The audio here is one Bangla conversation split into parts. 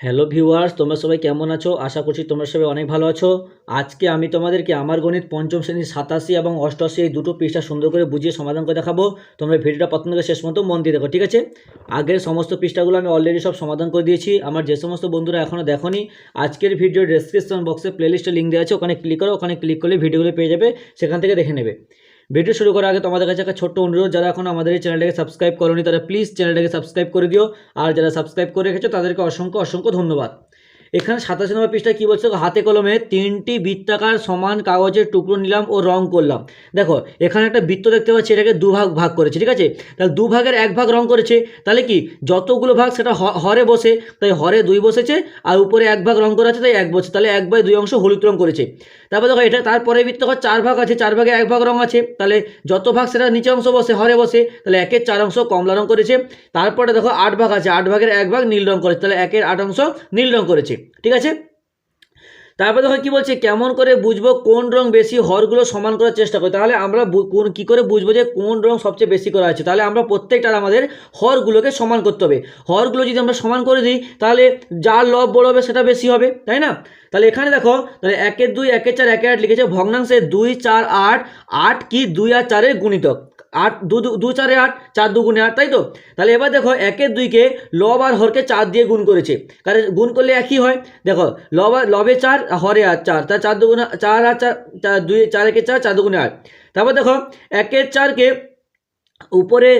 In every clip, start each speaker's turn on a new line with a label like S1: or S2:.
S1: হ্যালো ভিউয়ার্স তোমরা সবাই কেমন আছো? আশা করছি তোমরা সবাই অনেক ভালো আছো। আজকে আমি তোমাদেরকে আমার গণিত পঞ্চম শ্রেণির সাতাশি এবং অষ্টআশি এই দুটো পৃষ্ঠা সুন্দর করে বুঝিয়ে সমাধান করে দেখাবো। তোমরা ভিডিওটা প্রথম থেকে শেষ মতো মন দিয়ে দেখো, ঠিক আছে? আগের সমস্ত পৃষ্ঠাগুলো আমি অলরেডি সব সমাধান করে দিয়েছি। আমার যে সমস্ত বন্ধুরা এখনও দেখোনি, আজকের ভিডিও ডেসক্রিপশন বক্সে প্লেলিস্টে লিঙ্ক দেওয়া আছে। ওখানে ক্লিক করো, ওখানে ক্লিক করলে ভিডিওগুলো পেয়ে যাবে, সেখান থেকে দেখে নেবে। ভিডিও শুরু করার আগে তোমাদের কাছে একটা ছোট্ট অনুরোধ, যারা এখন আমাদের এই চ্যানেলটাকে সাবস্ক্রাইব করোনি, তারা প্লিজ চ্যানেলটাকে সাবস্ক্রাইব করে দিও। আর যারা সাবস্ক্রাইব করে রেখেছো, তাদেরকে অসংখ্য অসংখ্য ধন্যবাদ। এখানে সাতাশি নম্বর পৃষ্ঠায় কী বলছে? হাতে কলমে তিনটি বৃত্তাকার সমান কাগজের টুকরো নিলাম ও রং করলাম। দেখো, এখানে একটা বৃত্ত দেখতে পাচ্ছি, এটাকে দুভাগ ভাগ করেছে, ঠিক আছে? তাহলে দু ভাগের এক ভাগ রং করেছে, তাহলে কি? যতগুলো ভাগ সেটা হরে বসে, তাই হরে দুই বসেছে, আর উপরে এক ভাগ রং করা আছে, তাই এক বসে তাহলে এক বাই দুই অংশ হলুদ রং করেছে। তারপর দেখো, এটা তারপরে বৃত্ত ঘর চার ভাগ আছে, চার ভাগে এক ভাগ রং আছে, তাহলে যত ভাগ সেটা নিচে অংশ বসে, হরে বসে, তাহলে একের চার অংশ কমলা রং করেছে। তারপরে দেখো, আট ভাগ আছে, আট ভাগের এক ভাগ নীল রং করেছে, তাহলে একের আট অংশ নীল রং করেছে। ঠিক আছে? তারপরে দেখো কী বলছে, কেমন করে বুঝব কোন রং বেশি হরগুলো সমান করার চেষ্টা করি? তাহলে আমরা কোন, কী করে বুঝব যে কোন রং সবচেয়ে বেশি করা আছে তাহলে আমরা প্রত্যেকটার আমাদের হরগুলোকে সমান করতে হবে। হরগুলো যদি আমরা সমান করে দিই, তাহলে যার লব বড় হবে সেটা বেশি হবে, তাই না? তাহলে এখানে দেখো, তাহলে একের দুই, একের চার, একের আট লিখেছে ভগ্নাংশে দুই, চার, আট আট কি? দুই আর চারের গুণিতক। আট, দু, দু- চারে আট, চার দু গুণে আট, তাই তো? তাহলে এবার দেখো একের দুইকে লব আর হরকে চার দিয়ে গুণ করেছে। কারণ গুণ করলে একই হয়। দেখো লব আর লবে চার, হরে আর চার। তার চার দুগুণে, চার আর চার চার দুই, চার একে চার চার দুগুণে আট। তারপর দেখো, একের চারকে উপরে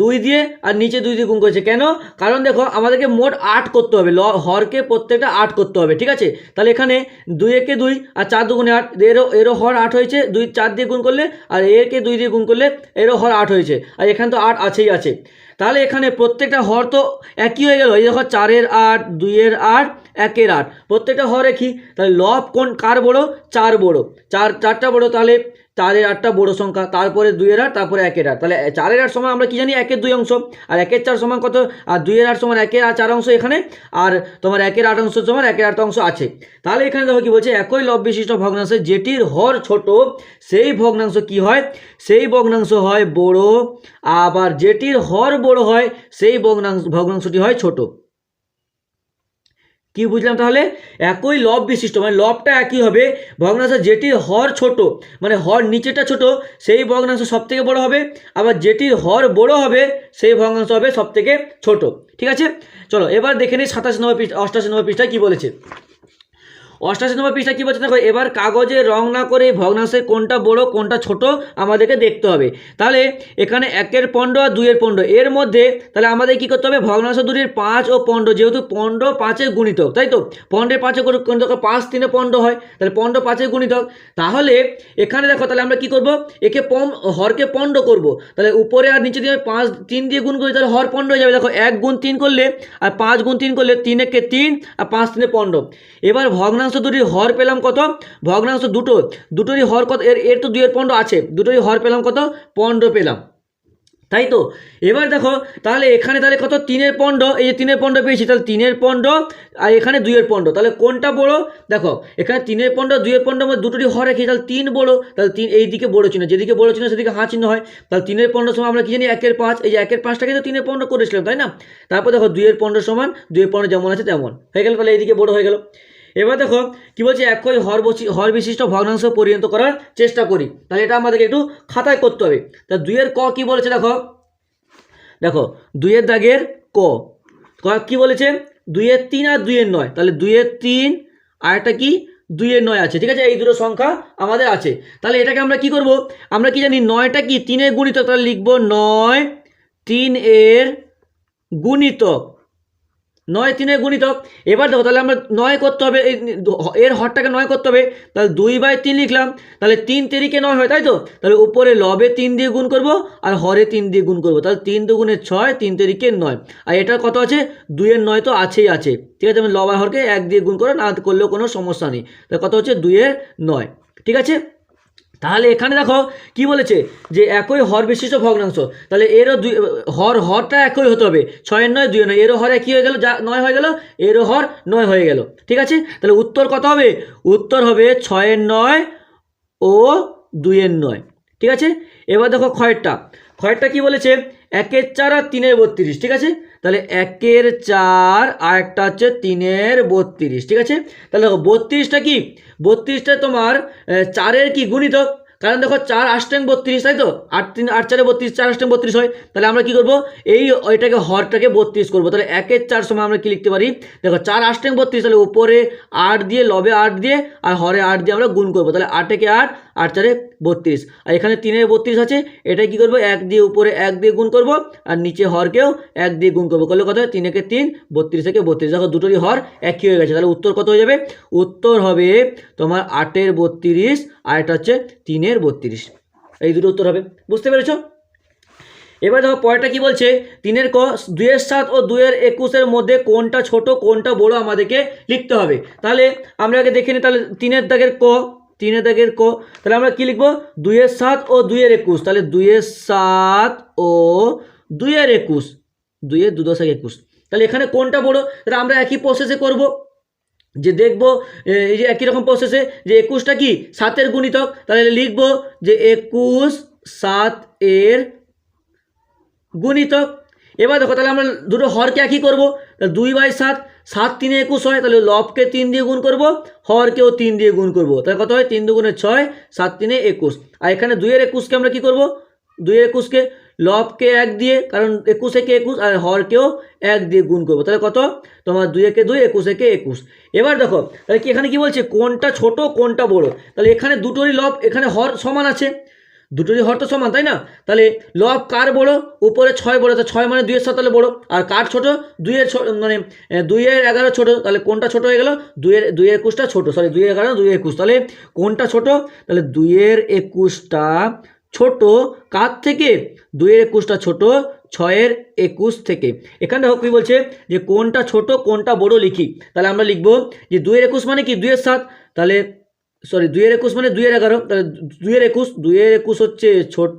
S1: দুই দিয়ে আর নিচে দুই দিয়ে গুণ করেছে। কেন? কারণ দেখো, আমাদেরকে মোট আট করতে হবে। ল, হরকে প্রত্যেকটা আট করতে হবে, ঠিক আছে? তাহলে এখানে দুই একে দুই আর চার দুগুণে আট, এরও এরও হর আট হয়েছে, দুই, চার দিয়ে গুণ করলে, আর একে দুই দিয়ে গুণ করলে এরও হর আট হয়েছে। আর এখানে তো আট আছেই আছে। তাহলে এখানে প্রত্যেকটা হর তো একই হয়ে গেল। এই দেখো, চারের আট, দুইয়ের আট একের আট। প্রত্যেকটা হর একই তাহলে লব কোন, কার বড়? চার বড়। চার, চারটা বড় তাহলে চারের আটটা বড় সংখ্যা। তারপরে দুইয়ের আট, তারপরে একের আট। তাহলে চারের আট সমান আমরা কি জানি? একের দুই অংশ। আর একের চার সমান কত? আর দুইয়ের আট সমান একের আর চার অংশ এখানে। আর তোমার একের আট অংশ সমান একের আট অংশ আছে। তাহলে এখানে দেখো কি বলছে? একই লব বিশিষ্ট ভগ্নাংশ যেটির হর ছোট, সেই ভগ্নাংশ কি হয়? সেই ভগ্নাংশ হয় বড়। আবার যেটির হর বড় হয়, সেই ভগ্নাংশ, ভগ্নাংশটি হয় ছোট। কি বুঝলাম তাহলে? একই লব বিশিষ্ট মানে লবটা একই হবে। ভগ্নাংশ যেটির হর ছোট মানে হর নিচেটা ছোট, সেই ভগ্নাংশ সব থেকে বড় হবে। আবার যেটির হর বড় হবে, সেই ভগ্নাংশ হবে সব থেকে ছোট। ঠিক আছে? চলো, এবার দেখে নিই সাতাশ নম্বর পৃষ্ঠা, অষ্টাশি নম্বর পৃষ্ঠায় কী বলেছে। অষ্টাশি নম্বর পৃষ্ঠা কী বলছে? দেখো, এবার কাগজে রং না করে ভগ্নাংশের কোনটা বড়, কোনটা ছোট আমাদেরকে দেখতে হবে। তাহলে এখানে একের পণ্ড আর দুইয়ের পণ্ড এর মধ্যে তাহলে আমাদের কী করতে হবে? ভগ্নাংশ দুটির পাঁচ ও পণ্ড যেহেতু পণ্ড পাঁচের গুণিতক, তাই তো? পণ্ডের গুণ- গুণিতক পাঁচ তিনে পণ্ড হয়। তাহলে পণ্ড পাঁচের গুণিতক। তাহলে এখানে দেখো, তাহলে আমরা কি করব? একে পম হরকে পণ্ড করব। তাহলে উপরে আর নিচে দিয়ে পাঁচ তিন দিয়ে গুণ করি, তাহলে হর পণ্ড হয়ে যাবে। দেখো, এক গুণ তিন করলে আর পাঁচ গুণ তিন করলে তিন একে তিন আর পাঁচ তিনে পণ্ড এবার ভগ্নাংশ দুটির হর পেলাম কত? ভগ্নাংশ দুটো। দুটোরই হর কত? এর এর তো দুইয়ের পণ্ড আছে। দুটোরই হর পেলাম কত? পণ্ড পেলাম। তাই তো? এবার দেখো, তাহলে এখানে তাহলে কত? তিনের পণ্ড। এই যে তিনের পণ্ড পেয়েছি, তাহলে তিনের পণ্ড আর এখানে দুইয়ের পণ্ড। তাহলে কোনটা বড়? দেখো, এখানে তিনের পণ্ড দুইয়ের পণ্ড মধ্যে দুটোরই হর রেখে তাহলে তিন বড়। তাহলে তিন এই দিকে বড় চিহ্ন। যেদিকে বড় চিহ্ন, সেদিকে হাঁ চিহ্ন হয়। তাহলে তিনের পণ্ড সমান আমরা কি জানি? একের পাঁচ। এই যে একের পাঁচটাকে তো তিনের পণ্ড করেছিলাম, তাই না? তারপর দেখো দুইয়ের পণ্ড সমান দুইয়ের পণ্ড যেমন আছে তেমন। হয়ে গেল তাহলে এইদিকে বড় হয়ে গেল। এবার দেখো, কি বলছে? একই হর বসি, হর বিশিষ্ট ভগ্নাংশ পরিণত করার চেষ্টা করি। তাহলে এটা আমাদেরকে একটু খাতায় করতে হবে। তা দুইয়ের ক কি বলেছে দেখো? দেখো, দুইয়ের দাগের ক। ক বলেছে? দুইয়ের তিন আর দুইয়ের নয়। তাহলে দুইয়ের তিন আর একটা কি? দুইয়ের নয় আছে। ঠিক আছে? এই দুটো সংখ্যা আমাদের আছে। তাহলে এটাকে আমরা কি করব? আমরা কি জানি নয়টা কি? তিনের গুণিতক, তাহলে লিখব নয় তিন এর গুণিতক। নয় তিনের গুণিতক এবার দেখো, তাহলে আমরা নয় করতে হবে, এই এর হরটাকে নয় করতে হবে। তাহলে দুই বাই তিন লিখলাম, তাহলে তিন তেরিকে নয় হয়, তাই তো? তাহলে উপরে লবে তিন দিয়ে গুণ করব, আর হরে তিন দিয়ে গুণ করব। তাহলে তিন দুগুণে ছয়, তিন তেরিকে নয়। আর এটার কত আছে? দুইয়ের নয় তো আছেই আছে। ঠিক আছে, আমি লব আর হরকে এক দিয়ে গুণ করো না, করলেও কোনো সমস্যা নেই। তাহলে কত হচ্ছে? দুইয়ের নয়। ঠিক আছে? তাহলে এখানে দেখো কি বলেছে? যে একই হর বিশিষ্ট ভগ্নাংশ। তাহলে এরও দুই, হর, হরটা একই হতে হবে। ছয়ের নয়, দুই নয়। এরও হর একই হয়ে গেল? যা, নয় হয়ে গেল। এরও হর নয় হয়ে গেল। ঠিক আছে? তাহলে উত্তর কত হবে? উত্তর হবে ছয়ের নয় ও দুইয়ের নয়। ঠিক আছে? এবার দেখো খয়েরটা। খয়েরটা কি বলেছে? একের চার আর তিনের বত্রিশ। ঠিক আছে? তাহলে একের চার আর একটা হচ্ছে তিনের বত্রিশ, ঠিক আছে? তাহলে দেখো, বত্রিশটা কি? বত্রিশটা তোমার চারের কি গুণিতক? কারণ দেখো, চার আষ্টাং বত্রিশ, তাই তো? আট তিন, আট চারে বত্রিশ, চার আষ্টাং বত্রিশ হয়। তাহলে আমরা কি করব? এই ওইটাকে হরটাকে বত্রিশ করব। তাহলে একের চার সময় আমরা কি লিখতে পারি? দেখো, চার আষ্টাং বত্রিশ, তাহলে উপরে আট দিয়ে, লবে আট দিয়ে, আর হরে আট দিয়ে আমরা গুণ করব। তাহলে আটেকে আট? আট চারে বত্রিশ। আর এখানে তিনের বত্রিশ আছে, এটাই কি করব? এক দিয়ে উপরে এক দিয়ে গুণ করব, আর নিচে হরকেও এক দিয়ে গুণ করব। করলে কত হয়? তিন একে তিন, বত্রিশ থেকে বত্রিশ। দেখো দুটোরই হর একই হয়ে গেছে। তাহলে উত্তর কত হয়ে যাবে? উত্তর হবে তোমার আটের বত্রিশ, আর এটা হচ্ছে তিনের বত্রিশ। এই দুটো উত্তর হবে। বুঝতে পেরেছ? এবার দেখো পরেরটা কি বলছে? তিনের ক, দুইয়ের সাত ও দুইয়ের একুশের মধ্যে কোনটা ছোট, কোনটা বড় আমাদেরকে লিখতে হবে। তাহলে আমরা আগে দেখে নিই, তাহলে তিনের দাগের ক তিনের দাগের ক, তাহলে আমরা কি লিখব? দুইয়ের সাত ও দুইয়ের একুশ। তাহলে দুইয়ের সাত ও দুইয়ের একুশ। দুইয়ের দু দশক একুশ। তাহলে এখানে কোনটা বড়? তাহলে আমরা একই প্রসেসে করব। যে দেখব এই যে একই রকম প্রসেসে যে একুশটা কি? সাতের গুণিতক। তাহলে লিখব যে একুশ সাত এর গুণিতক। এবার দেখো, তাহলে আমরা দুটো হরকে একই করব। দুই বাই সাত সাত তিনে একুশ হয়, তাহলে লবকে তিন দিয়ে গুণ করব, হরকেও তিন দিয়ে গুণ করব। তাহলে কত হয়? তিন দুগুণে ছয়, সাত তিনে একুশ। আর এখানে দুইয়ের একুশকে আমরা কী করব? দুইয়ের একুশকে লবকে এক দিয়ে, কারণ একুশ একে একুশ, আর হরকেও এক দিয়ে গুণ করব। তাহলে কত? তোমার দুই একে দুই, একুশ একে একুশ। এবার দেখো, তাহলে কি এখানে কি বলছে? কোনটা ছোট, কোনটা বড়? তাহলে এখানে দুটোরই লব, এখানে হর সমান আছে। দুটোরই হর তো সমান, তাই না? তাহলে লব কার বড়? উপরে ছয় বড়, তো ছয় মানে দুইয়ের সাত তাহলে বড়। আর কার ছোট? দুইয়ের মানে দুইয়ের এগারো ছোট। তাহলে কোনটা ছোট হয়ে গেল? দুইয়ের দুইয়ের একুশটা ছোট। সরি দুইয়ের এগারো, দুইয়ের একুশ। তাহলে কোনটা ছোট? তাহলে দুইয়ের একুশটা ছোট কার থেকে? দুইয়ের একুশটা ছোট, ছয়ের একুশ থেকে। এখানে দেখো কী বলছে? যে কোনটা ছোট, কোনটা বড় লিখি। তাহলে আমরা লিখব যে দুইয়ের একুশ মানে কি? দুইয়ের সাত। তাহলে সরি, দুইয়ের একুশ মানে দুইয়ের এগারো। তাহলে দুইয়ের একুশ দুইয়ের একুশ হচ্ছে ছোট,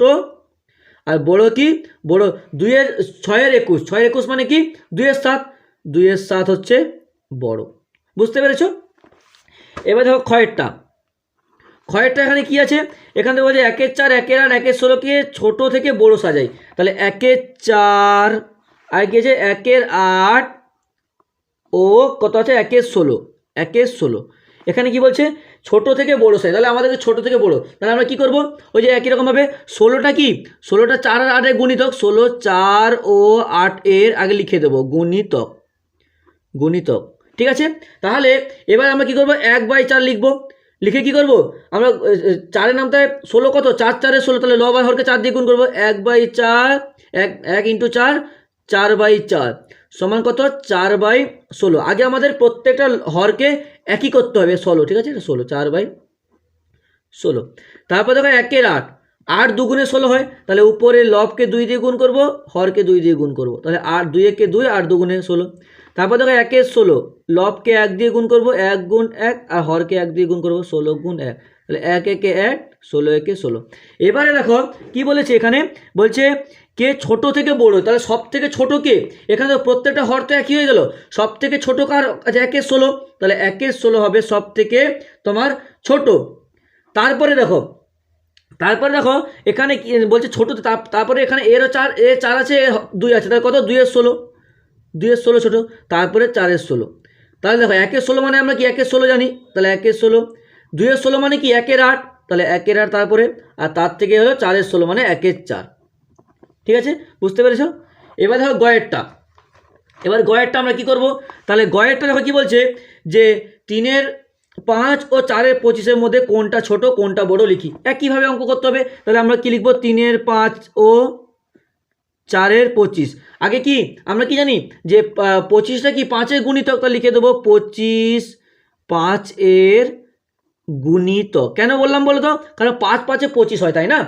S1: আর বড় কি? বড়, দুইয়ের, ছয়ের একুশ। ছয়ের একুশ মানে কি? দুইয়ের সাত দুইয়ের সাত হচ্ছে বড়। বুঝতে পেরেছ? এবার দেখো ক্ষয়েরটা ক্ষয়েরটা এখানে কি আছে? এখান থেকে বলছে একের চার, একের আট, একের ষোলোকে ছোট থেকে বড় সাজাই। তাহলে একের চার, আর কি আছে? একের আট ও কত আছে? একের ষোলো। একের ষোলো। এখানে কি বলছে? ছোট থেকে বড় সাইজ তাহলে আমাদেরকে ছোট থেকে বড়। তাহলে আমরা কি করব? ওই যে একই রকমভাবে ষোলোটা কি? ষোলোটা চার আর আটের গুণিতক। ষোলো, চার ও আট এর আগে লিখে দেবো। গুণিতক। গুণিতক। ঠিক আছে? তাহলে এবার আমরা কি করব? এক বাই চার লিখব। লিখে কি করব? আমরা চারের নামটা ষোলো কত? চার, চারে ষোলো। তাহলে ল বাই হরকে চার দিয়ে গুণ করব। এক বাই চার, এক এক ইন্টু চার চার বাই চার। সমান কত? চার বাই ষোলো। আগে আমাদের প্রত্যেকটা হরকে একই করতে হবে, ষোলো, ঠিক আছে? এটা ষোলো, চার বাই ষোলো। তারপর দেখো একের আট। আট দুগুণে ষোলো হয়, তাহলে উপরে লবকে দুই দিয়ে গুণ করব, হরকে দুই দিয়ে গুণ করব। তাহলে আট দুই একে দুই, আট দুগুণে ষোলো। তারপর দেখো একের ষোলো, লবকে এক দিয়ে গুণ করব, এক গুণ এক, আর হরকে এক দিয়ে গুণ করব, ষোলো গুণ এক। তাহলে এক একে এক, ষোলো একে ষোলো। এবারে দেখো, কি বলেছে এখানে? বলছে, কে ছোট থেকে বড়? তাহলে সব থেকে ছোট কে? এখানে প্রত্যেকটা হর তো একই হয়ে গেল। সব থেকে ছোটো কার? আচ্ছা একের ষোলো। তাহলে একের ষোলো হবে সব থেকে তোমার ছোট। তারপরে দেখো তারপরে দেখো, এখানে বলছে ছোট তারপরে এখানে এরও চার, এ চার আছে এর দুই আছে। তাহলে কত? দুইয়ের ষোলো। দুইয়ের ষোলো ছোটো। তারপরে চারের ষোলো। তাহলে দেখো একের ষোলো মানে আমরা কি? একের ষোলো জানি। তাহলে একের ষোলো দুইয়ের ষোলো মানে কি? একের আট। তাহলে একের আট তারপরে, আর তার থেকে হলো চারের ষোলো মানে একের চার। ঠিক আছে? বুঝতে পেরেছ? এবার দেখো গয়েরটা। এবার গয়েরটা আমরা কি করব? তাহলে গয়েরটা দেখো কি বলছে? যে তিনের পাঁচ ও চারের পঁচিশের মধ্যে কোনটা ছোট, কোনটা বড় লিখি। একইভাবে অঙ্ক করতে হবে। তাহলে আমরা কি লিখব? তিনের পাঁচ ও চারের পঁচিশ। আগে কি? আমরা কি জানি? যে পঁচিশটা কি পাঁচের গুণিতক লিখে দেবো? পঁচিশ পাঁচ এর গুণিতক কেন বললাম বলো তো কারণ পাঁচ পাঁচে পঁচিশ হয়, তাই না?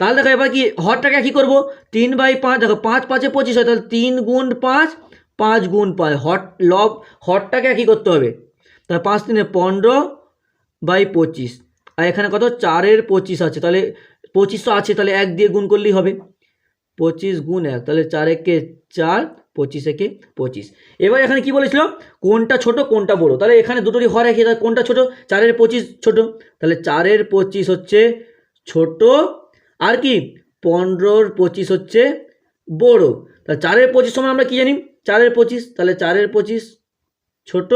S1: তাহলে দেখো এবার কি, হরটাকে কী করব? তিন বাই পাঁচ, দেখো পাঁচ পাঁচে পঁচিশ হয়, তাহলে তিন গুণ পাঁচ পাঁচ গুণ পাঁচ। হট লব, হরটাকে একই করতে হবে? তাহলে পাঁচ তিনে পনেরো বাই পঁচিশ। আর এখানে কত? চারের পঁচিশ আছে। তাহলে পঁচিশশো আছে, তাহলে এক দিয়ে গুণ করলেই হবে। পঁচিশ গুণ এক, তাহলে চার একে চার পঁচিশ একে পঁচিশ। এবার এখানে কি বলেছিল? কোনটা ছোট, কোনটা বড়? তাহলে এখানে দুটোরই হর একই, তাহলে কোনটা ছোট? চারের পঁচিশ ছোট। তাহলে চারের পঁচিশ হচ্ছে ছোট, আর কি? পনেরোর পঁচিশ হচ্ছে বড়। তাহলে চারের পঁচিশ সময় আমরা কি জানি? চারের পঁচিশ। তাহলে চারের পঁচিশ ছোট,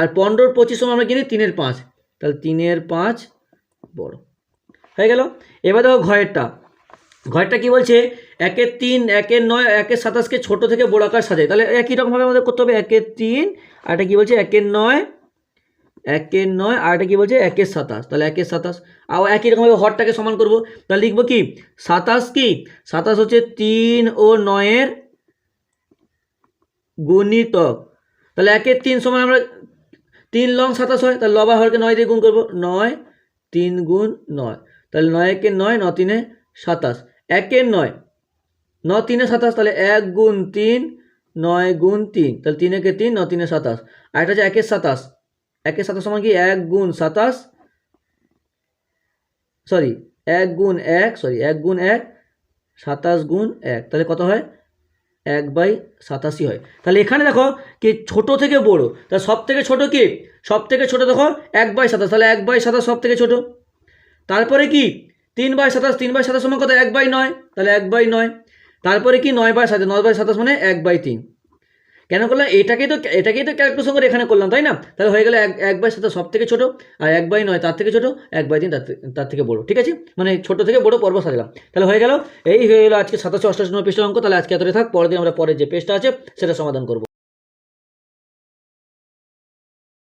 S1: আর পনেরোর পঁচিশ সময় আমরা জানি? তিনের পাঁচ। তাহলে তিনের পাঁচ বড়। হয়ে গেল। এবার দেখো ঘয়েরটা ঘরটা কি বলছে? একের তিন একের নয় একের সাতাশকে ছোট থেকে বড় আকার সাজায় তাহলে একই রকমভাবে আমাদের করতে হবে? একের তিন, আর এটা কি বলছে? একের নয় একের নয়, আর এটা কি বলছে? একের সাতাশ। তাহলে একের সাতাশ। আর একই রকমভাবে হরটাকে সমান করব। তাহলে লিখব কি? সাতাশ কি? সাতাশ হচ্ছে তিন ও নয়ের গুণিতক। তাহলে একের তিন সমান আমরা তিন লং সাতাশ হয়, তাহলে লবা হরকে নয় দিয়ে গুণ করব। নয়, তিন গুণ নয়। তাহলে নয় একে নয় ন তিনে সাতাশ। একের নয় ন তিনে সাতাশ, তাহলে এক গুণ তিন, নয় গুণ তিন। তাহলে তিন একে তিন, ন তিনে সাতাশ। আর এটা হচ্ছে একের সাতাশ। একের সাতাশ সমান কি? এক গুণ সাতাশ। সরি, এক গুণ এক, সরি, এক গুণ এক, সাতাশ গুণ এক। তাহলে কত হয়? এক বাই সাতাশি হয়। তাহলে এখানে দেখো কি ছোট থেকে বড়। তাহলে সব থেকে ছোট কি? সব থেকে ছোট দেখো এক বাই সাতাশ। তাহলে এক বাই সাতাশ সব থেকে ছোট। তারপরে কি? তিন বাই সাতাশ, তিন বাই সাতাশ সমান কত? এক বাই নয়। তাহলে এক বাই নয়। তারপরে কি নয় বাই সাতাশ? নয় বাই সাতাশ মানে এক বাই তিন। কেন করলাম? এটাকেই তো এটাকেই তো ক্যালকুলেশন করে এখানে করলাম, তাই না? তাহলে হয়ে গেলে এক এক বাই সাতাশ সব থেকে ছোটো, আর এক বাই নয় তার থেকে ছোটো, এক বাই তিন তার থেকে- বড়, ঠিক আছে? মানে ছোট থেকে বড়ো পর্ব সাজালাম। তাহলে হয়ে গেল, এই হয়ে গেলো আজকে সাতাশে অষ্টাশি নম্বর পৃষ্ঠ অঙ্ক, তাহলে আজকে এতটাই থাক, পরের দিন আমরা পরের যে পেজটা আছে, সেটা সমাধান করব।